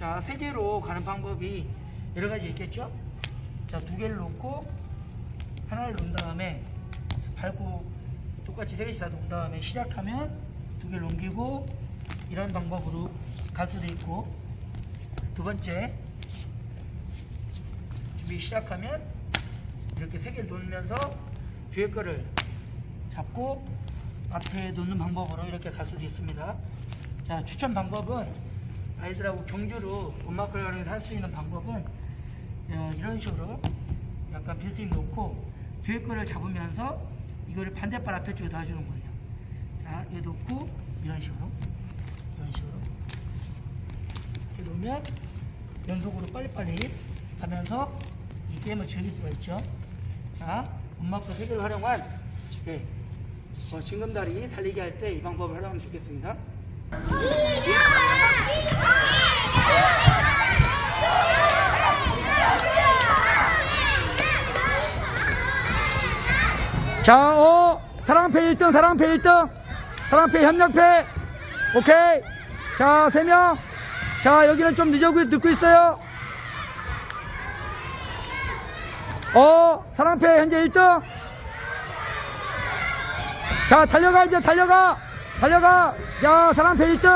자, 세 개로 가는 방법이 여러 가지 있겠죠? 자, 두 개를 놓고 하나를 놓은 다음에 밟고 똑같이 세 개씩 다 놓은 다음에 시작하면 두 개를 넘기고 이런 방법으로 갈 수도 있고 두 번째 준비 시작하면 이렇게 세 개를 놓으면서 뒤에 거를 잡고 앞에 놓는 방법으로 이렇게 갈 수도 있습니다. 자, 추천 방법은 아이들하고 경주로 음악을 활용해서 할수 있는 방법은 어, 이런 식으로 약간 빌딩 놓고 뒤에 거를 잡으면서 이거를 반대발 앞에 쪽에 놔주는 거예요. 자, 얘 놓고 이런 식으로 이런 식으로 이렇게 놓으면 연속으로 빨리빨리 가면서 이 게임을 즐길 수가 있죠. 자, 음악과 세계를 활용한 예, 어, 징검다리 달리기 할 때 이 방법을 활용하면 좋겠습니다. 자, 어, 사랑패 1등, 사랑패 1등, 사랑패 협력패, 오케이. 자, 3명. 자, 여기는 좀 늦어, 늦고 있어요. 어, 사랑패 현재 1등. 자, 달려가, 이제 달려가. 달려가. 자, 사랑패 1등.